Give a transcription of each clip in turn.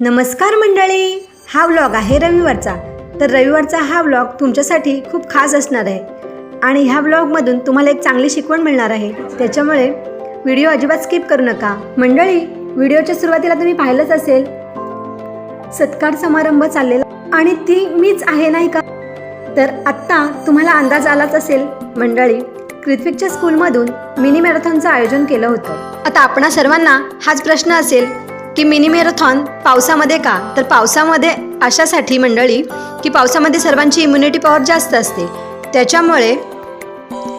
नमस्कार मंडळी हा व्लॉग आहे रविवारचा. तर रविवारचा हा व्लॉग तुमच्यासाठी खूप खास असणार आहे. आणि ह्या व्लॉगमधून तुम्हाला एक चांगली शिकवण मिळणार आहे. त्याच्यामुळे व्हिडिओ अजिबात स्किप करू नका. मंडळी व्हिडिओच्या सुरुवातीला तुम्ही पाहिलंच असेल सत्कार समारंभ चाललेला आणि ती मीच आहे नाही का? तर आत्ता तुम्हाला अंदाज आलाच असेल मंडळी कृत्विकच्या स्कूलमधून मिनी मॅरेथॉनचं आयोजन केलं होतं. आता आपणा सर्वांना हाच प्रश्न असेल की मिनी मॅरेथॉन पावसामध्ये का? तर पावसामध्ये अशासाठी मंडळी की पावसामध्ये सर्वांची इम्युनिटी पॉवर जास्त असते. त्याच्यामुळे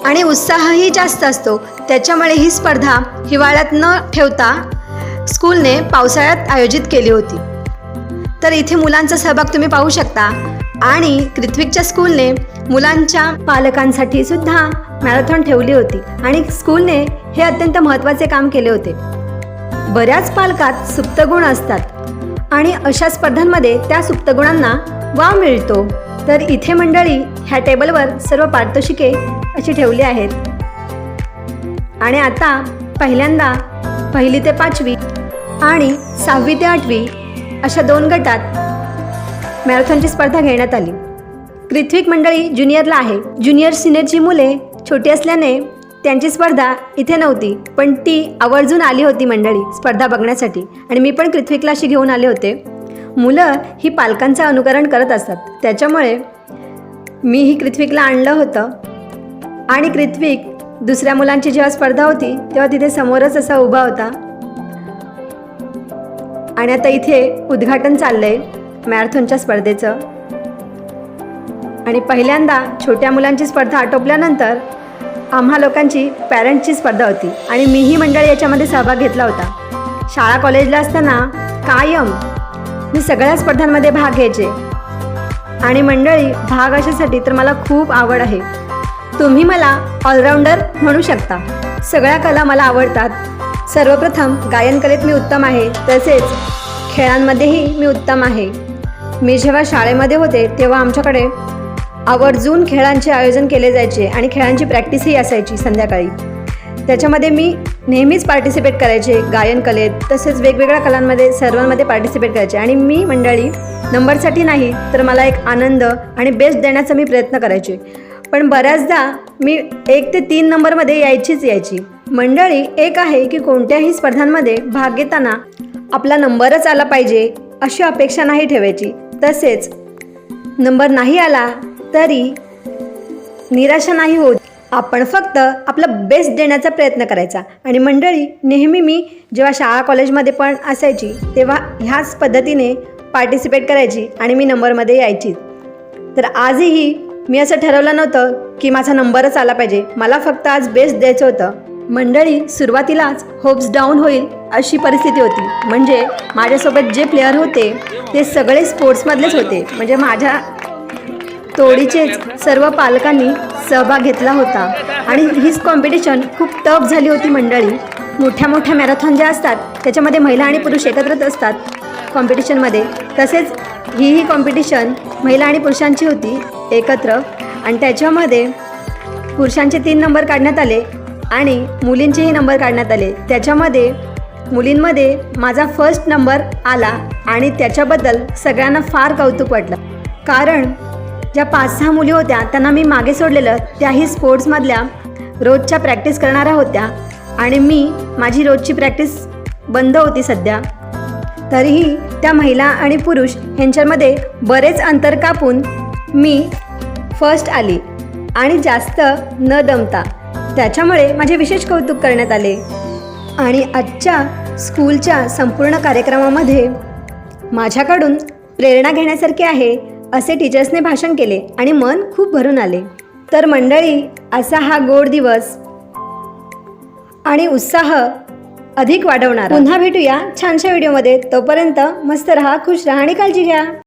आणि उत्साहही जास्त असतो. त्याच्यामुळे ही स्पर्धा हिवाळ्यात न ठेवता स्कूलने पावसाळ्यात आयोजित केली होती. तर इथे मुलांचा सहभाग तुम्ही पाहू शकता. आणि कृत्विकच्या स्कूलने मुलांच्या पालकांसाठी सुद्धा मॅरेथॉन ठेवली होती. आणि स्कूलने हे अत्यंत महत्त्वाचे काम केले होते. बऱ्याच पालकात सुप्तगुण असतात. आणि अशा स्पर्धांमध्ये त्या सुप्तगुणांना वाव मिळतो. तर इथे मंडळी ह्या टेबलवर सर्व पारितोषिके अशी ठेवली आहेत. आणि आता पहिल्यांदा पहिली ते पाचवी आणि सहावी ते आठवी अशा दोन गटात मॅरेथॉनची स्पर्धा घेण्यात आली. कृत्विक मंडळी ज्युनियरला आहे. ज्युनियर सिनियरची मुले छोटी असल्याने त्यांची स्पर्धा इथे नव्हती पण ती आवर्जून आली होती मंडळी स्पर्धा बघण्यासाठी. आणि मी पण कृत्विकला अशी घेऊन आले होते. मुलं ही पालकांचं अनुकरण करत असतात. त्याच्यामुळे मी ही कृथ्विकला आणलं होतं. आणि कृथ्विक दुसऱ्या मुलांची जेव्हा स्पर्धा होती तेव्हा तिथे समोरच असा उभा होता. आणि आता इथे उद्घाटन चाललंय मॅरेथॉनच्या स्पर्धेचं. आणि पहिल्यांदा छोट्या मुलांची स्पर्धा आटोपल्यानंतर आम्हा लोकांची पॅरेंटची स्पर्धा होती आणि मीही मंडळी याच्यामध्ये सहभाग घेतला होता. शाळा कॉलेजला असताना कायम मी सगळ्या स्पर्धांमध्ये भाग घ्यायचे. आणि मंडळी भाग अशासाठी तर मला खूप आवड आहे. तुम्ही मला ऑलराऊंडर म्हणू शकता. सगळ्या कला मला आवडतात. सर्वप्रथम गायनकलेत मी उत्तम आहे. तसेच खेळांमध्येही मी उत्तम आहे. मी जेव्हा शाळेमध्ये होते तेव्हा आमच्याकडे आवर्जून खेळांचे आयोजन केले जायचे आणि खेळांची प्रॅक्टिसही असायची संध्याकाळी. त्याच्यामध्ये मी नेहमीच पार्टिसिपेट करायचे गायन कलेत तसेच वेगवेगळ्या कलांमध्ये सर्वांमध्ये पार्टिसिपेट करायचे. आणि मी मंडळी नंबरसाठी नाही तर मला एक आनंद आणि बेस्ट देण्याचा मी प्रयत्न करायचे. पण बऱ्याचदा मी एक ते तीन नंबरमध्ये यायचीच यायची. मंडळी एक आहे की कोणत्याही स्पर्धांमध्ये भाग घेताना आपला नंबरच आला पाहिजे अशी अपेक्षा नाही ठेवायची. तसेच नंबर नाही आला तरी निराशा नाही होत आपण फक्त आपला बेस्ट देण्याचा प्रयत्न करायचा. आणि मंडळी नेहमी मी जेव्हा शाळा कॉलेजमध्ये पण असायची तेव्हा ह्याच पद्धतीने पार्टिसिपेट करायची आणि मी नंबरमध्ये यायची. तर आजही मी असं ठरवलं नव्हतं की माझा नंबरच आला पाहिजे. मला फक्त आज बेस्ट द्यायचं होतं. मंडळी सुरुवातीलाच होप्स डाऊन होईल अशी परिस्थिती होती. म्हणजे माझ्यासोबत जे प्लेयर होते ते सगळे स्पोर्ट्समधलेच होते. म्हणजे माझ्या तोडीचेच सर्व पालकांनी सहभाग घेतला होता. आणि हीच कॉम्पिटिशन खूप टफ झाली होती मंडळी. मोठ्या मोठ्या मॅरेथॉन ज्या असतात त्याच्यामध्ये महिला आणि पुरुष एकत्रच असतात कॉम्पिटिशनमध्ये तसेच ही ही कॉम्पिटिशन महिला आणि पुरुषांची होती एकत्र. आणि त्याच्यामध्ये पुरुषांचे तीन नंबर काढण्यात आले आणि मुलींचेही नंबर काढण्यात आले. त्याच्यामध्ये मुलींमध्ये माझा फर्स्ट नंबर आला आणि त्याच्याबद्दल सगळ्यांना फार कौतुक वाटलं. कारण ज्या पाच सहा मुली होत्या त्यांना मी मागे सोडलेलं त्याही स्पोर्ट्समधल्या रोजच्या प्रॅक्टिस करणाऱ्या होत्या. आणि मी माझी रोजची प्रॅक्टिस बंद होती सध्या. तरीही त्या महिला आणि पुरुष ह्यांच्यामध्ये बरेच अंतर कापून मी फर्स्ट आली आणि जास्त न दमता त्याच्यामुळे माझे विशेष कौतुक करण्यात आले. आणि आजच्या स्कूलच्या संपूर्ण कार्यक्रमामध्ये माझ्याकडून प्रेरणा घेण्यासारखी आहे. असे टीचर्सने भाषण केले आणि मन खूप भरून आले. तर मंडळी असा हा गोड दिवस आणि उत्साह अधिक वाढवणार. पुन्हा भेटूया छानशा व्हिडिओमध्ये तोपर्यंत मस्त रहा खुश रहा आणि काळजी घ्या.